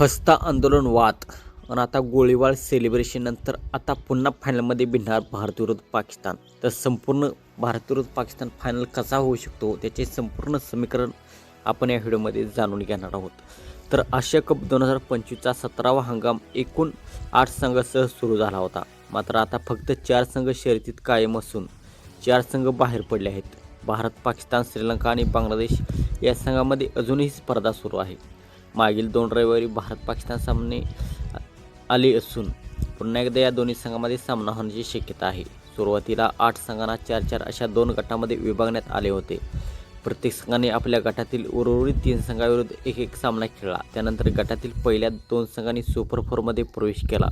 हस्ता आंदोलन वाद. आणि आता गोळीबार सेलिब्रेशन नंतर आता पुन्हा फायनलमध्ये भिडणार भारत विरुद्ध पाकिस्तान. तर संपूर्ण भारत विरुद्ध पाकिस्तान फायनल कसा होऊ शकतो त्याचे संपूर्ण समीकरण आपण या व्हिडिओमध्ये जाणून घेणार आहोत. तर आशिया कप दोन हजार पंचवीसचा सतरावा हंगाम एकूण आठ संघासह सुरू झाला होता. मात्र आता फक्त चार संघ शर्यतीत कायम असून चार संघ बाहेर पडले आहेत. भारत पाकिस्तान श्रीलंका आणि बांगलादेश या संघामध्ये अजूनही स्पर्धा सुरू आहे. मागील दोन रविवारी भारत पाकिस्तान सामने आले असून पुन्हा एकदा या दोन्ही संघामध्ये सामना होण्याची शक्यता आहे. सुरुवातीला आठ संघांना चार चार अशा दोन गटामध्ये विभागण्यात आले होते. प्रत्येक संघाने आपल्या गटातील उर्वरित तीन संघाविरुद्ध एक एक सामना खेळला. त्यानंतर गटातील पहिल्या दोन संघांनी सुपर फोरमध्ये प्रवेश केला.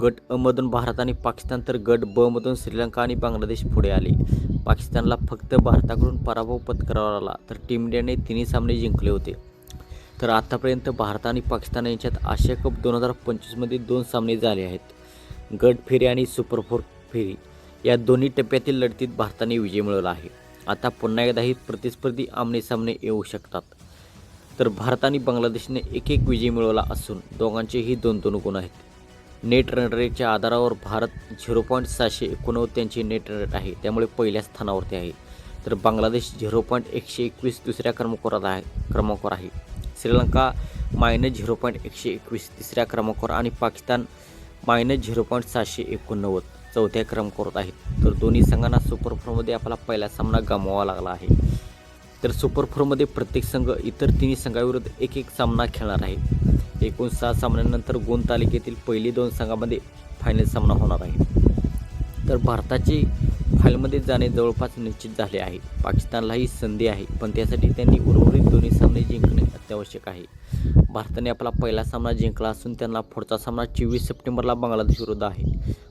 गट अमधून मधून भारत आणि पाकिस्तान तर गट ब मधून श्रीलंका आणि बांगलादेश पुढे आले. पाकिस्तानला फक्त भारताकडून पराभव पत्करावा आला तर टीम इंडियाने तिन्ही सामने जिंकले होते. तर आतापर्यंत भारत आणि पाकिस्तान यांच्यात आशिया कप दोन हजार पंचवीसमध्ये दोन सामने झाले आहेत. गट फेरी आणि सुपर फोर फेरी या दोन्ही टप्प्यातील लढतीत भारताने विजय मिळवला आहे. आता पुन्हा एकदा ही प्रतिस्पर्धी आमने सामने येऊ शकतात. तर भारत आणि बांगलादेशने एक एक विजय मिळवला असून दोघांचेही दोन दोन गुण आहेत. नेट रन रेटच्या आधारावर भारत झिरो पॉईंट सहाशे एकोणनव्वद त्यांची नेट रन रेट आहे. त्यामुळे पहिल्या स्थानावरती आहे. तर बांगलादेश झिरो पॉईंट एकशे एकवीस दुसऱ्या क्रमांकावर आहे क्रमांकावर आहे. श्रीलंका मायनस झिरो पॉईंट एकशे एकवीस तिसऱ्या क्रमांकावर आणि पाकिस्तान मायनस झिरो पॉईंट सहाशे एकोणनव्वद चौथ्या क्रमांकावर आहेत. तर दोन्ही संघांना सुपर फोरमध्ये आपला पहिला सामना गमवावा लागला आहे. तर सुपर फोरमध्ये प्रत्येक संघ इतर तिन्ही संघाविरुद्ध एक एक सामना खेळणार आहे. एकूण सहा सामन्यानंतर गुण तालिकेतील पहिली दोन संघामध्ये फायनल सामना होणार आहे. तर भारताचे फायनलमध्ये जाणे जवळपास निश्चित झाले आहे. पाकिस्तानलाही संधी आहे पण त्यासाठी त्यांनी उर्वरित दोन्ही सामने आवश्यक आहे. भारताने आपला पहिला सामना जिंकला असून त्यांना पुढचा सामना चोवीस सप्टेंबरला बांगलादेशविरुद्ध आहे.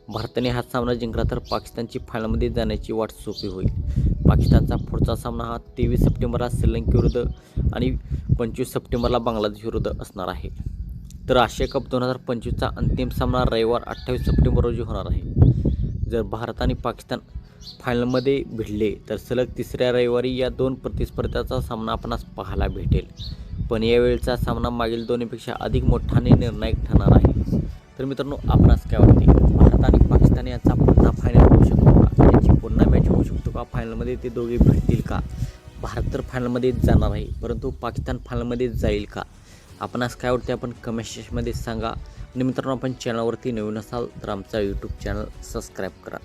भारताने हा सामना जिंकला तर पाकिस्तानची फायनलमध्ये जाण्याची वाट सोपी होईल. पाकिस्तानचा पुढचा सामना हा तेवीस सप्टेंबरला श्रीलंकेविरुद्ध आणि पंचवीस सप्टेंबरला बांगलादेशविरुद्ध असणार आहे. तर आशिया कप दोन हजार पंचवीसचा अंतिम सामना रविवार अठ्ठावीस सप्टेंबर रोजी होणार आहे. जर भारत आणि पाकिस्तान फायनलमध्ये भिडले तर सलग तिसऱ्या रविवारी या दोन प्रतिस्पर्ध्याचा सामना आपणास पाहायला भेटेल. पण यावेळचा सामना मागील दोन्हीपेक्षा अधिक मोठा आणि निर्णायक ठरणार आहे. तर मित्रांनो आपणास काय वाटते? भारत आणि पाकिस्तान यांचा पुन्हा फायनल होऊ शकतो का? याची पुन्हा मॅच होऊ शकतो का? फायनलमध्ये ते दोघे भेटतील का? भारत तर फायनलमध्ये जाणार आहे परंतु पाकिस्तान फायनलमध्ये जाईल का? आपणास काय वाटते? आपण कमेंट सेक्शनमध्ये सांगा. आणि मित्रांनो आपण चॅनलवरती नवीन असाल तर आमचा यूट्यूब चॅनल सबस्क्राईब करा.